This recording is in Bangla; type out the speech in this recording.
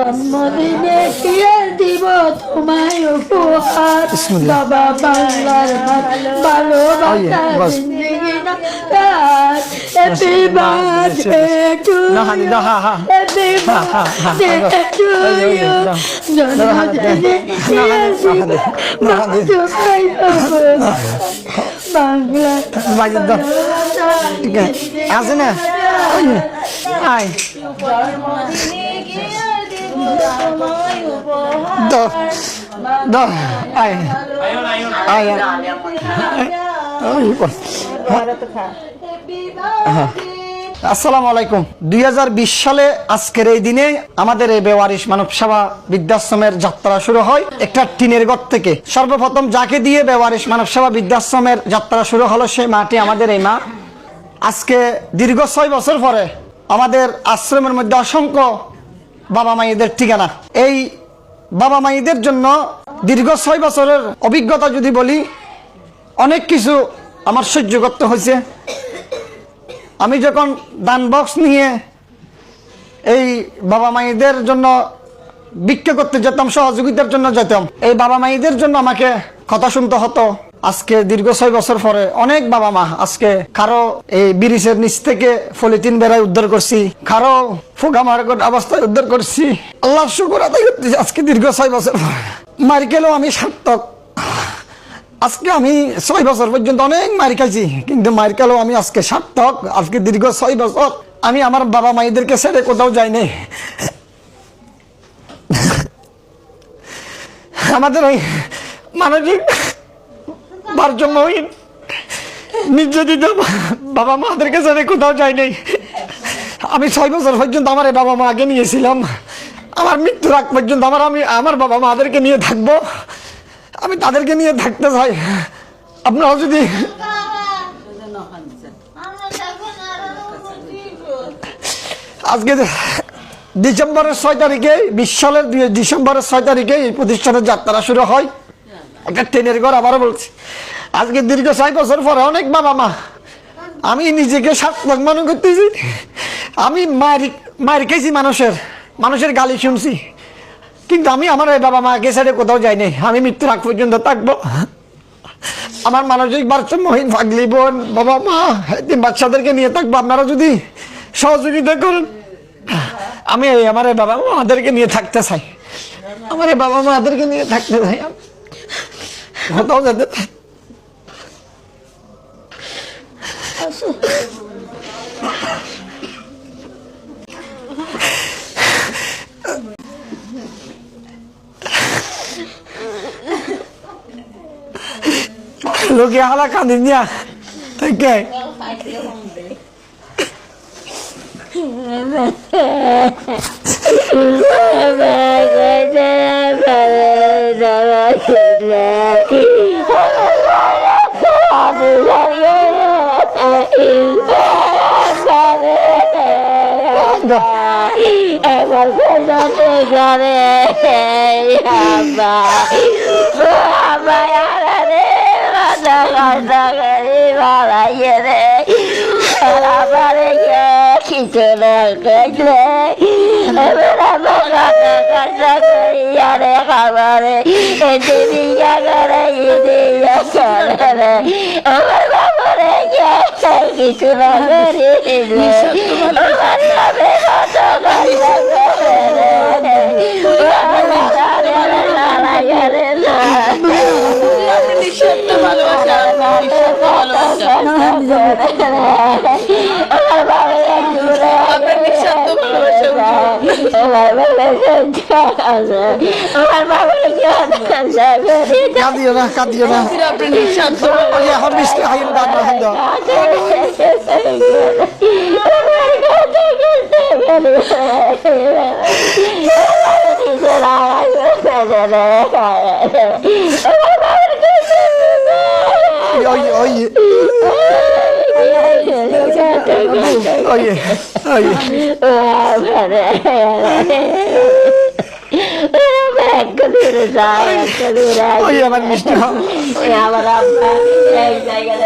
জন্মদিনে দিয়ে দিব তোমায় উপহার। বাবা বাংলার উপহার বাংলা আছে। না আয়। বস। আসসালামু আলাইকুম দুই হাজার বিশ সালে আজকের এই দিনে আমাদের এই বেওয়ারিশ মানব সেবা বৃদ্ধাশ্রমের যাত্রা শুরু হয়। একটা টিনের ঘর থেকে। সর্বপ্রথম যাকে দিয়ে বেওয়ারিশ মানব সেবা বৃদ্ধাশ্রমের যাত্রা শুরু হলো সেই মাটি আমাদের এই মা। আজকে দীর্ঘ ছয় বছর পরে আমাদের আশ্রমের মধ্যে অসংখ্য বাবা মায়েদের ঠিকানা। এই বাবা মায়েদের জন্য দীর্ঘ ছয় বছরের অভিজ্ঞতা যদি বলি, অনেক কিছু আমার সহ্য করতে হয়েছে। আমি যখন দান বক্স নিয়ে এই বাবা মায়েদের জন্য ভিক্ষা করতে যেতাম, সহযোগিতার জন্য যেতাম, এই বাবা মায়েদের জন্য আমাকে কথা শুনতে হতো। আজকে দীর্ঘ ছয় বছর পরে অনেক বাবা মা আজকে কারও এই ব্রিজের নিচ থেকে পলিথিন বেড়ায় উদ্ধার করছি, কারও ফুগা মার্গট অবস্থায় উদ্ধার করছি। আল্লাহ শুকুর আদায় করতেছি আজকে দীর্ঘ ছয় বছর পরে। মার্কেলও আমি সার্থক। আজকে আমি ছয় বছর পর্যন্ত অনেক মার খাইছি, কিন্তু মার খেলেও আমি আজকে সার্থক। আজকে দীর্ঘ ছয় বছর আমি আমার বাবা মাইদেরকে ছেড়ে কোথাও যাইনি। আমাদের এই মানসিক ভারসাম্যহীন নির্যাতিত বাবা মাদেরকে ছেড়ে কোথাও যাইনি আমি ছয় বছর পর্যন্ত আমার এই বাবা মাকে নিয়েছিলাম। আমার মৃত্যুর আগ পর্যন্ত আমার আমি আমার বাবা মাদেরকে নিয়ে থাকব। আমি তাদেরকে নিয়ে থাকতে চাই। আপনারাও যদি আজকে ডিসেম্বরের ছয় তারিখে বিশ সালের দুই- ডিসেম্বরের ছয় তারিখে এই প্রতিষ্ঠানের যাত্রা শুরু হয়। একটা ট্রেনের ঘর আবারও বলছি। আজকে দীর্ঘ ছয় বছর পরে অনেক বাবা মা, আমি নিজেকে সার্থক মনে করতেছি। আমি মায়ের মায়ের খেয়েছি মানুষের মানুষের গালি শুনছি। কিন্তু আমি আমার এই বাবা মাকে ছেড়ে কোথাও যাইনি আমি মৃত্যুর আগ পর্যন্ত থাকব। আমার মানসিক ভারসাম্যহীন ফাগলি বোন, বাবা মা বাচ্চাদেরকে নিয়ে থাকব। আপনারা যদি সহযোগিতা করেন, আমি আমার বাবা মাদেরকে নিয়ে থাকতে চাই। আমার বাবা মাদেরকে নিয়ে থাকতে চাই। আমি কোথাও যেতে চাই না। লোকে হালা কাঁদিন দিয়া কে এবার কোথাতে ঘরে আব্বা আব্বা রে মাথা কষ্ট করে বাড়াইয়ে কিছু না আমার মাথা কষ্ট করিয়া খাবারে এতে বিয়া করে ইদিয়া করে আমার বাবারে কিছু না। করে আমার নামে কত করে নিঃস্বার্থ ভালোবাসা ভালোবাসা কাঁদিও না কাঁদিও না আপনার নিঃস্বার্থ ওই যে এখন মিষ্টি খাইন দাম না খাইন দাও। ওই ওই ওই ওই ওই আমার মিষ্টি খাও আমার আব্বা এক জায়গায়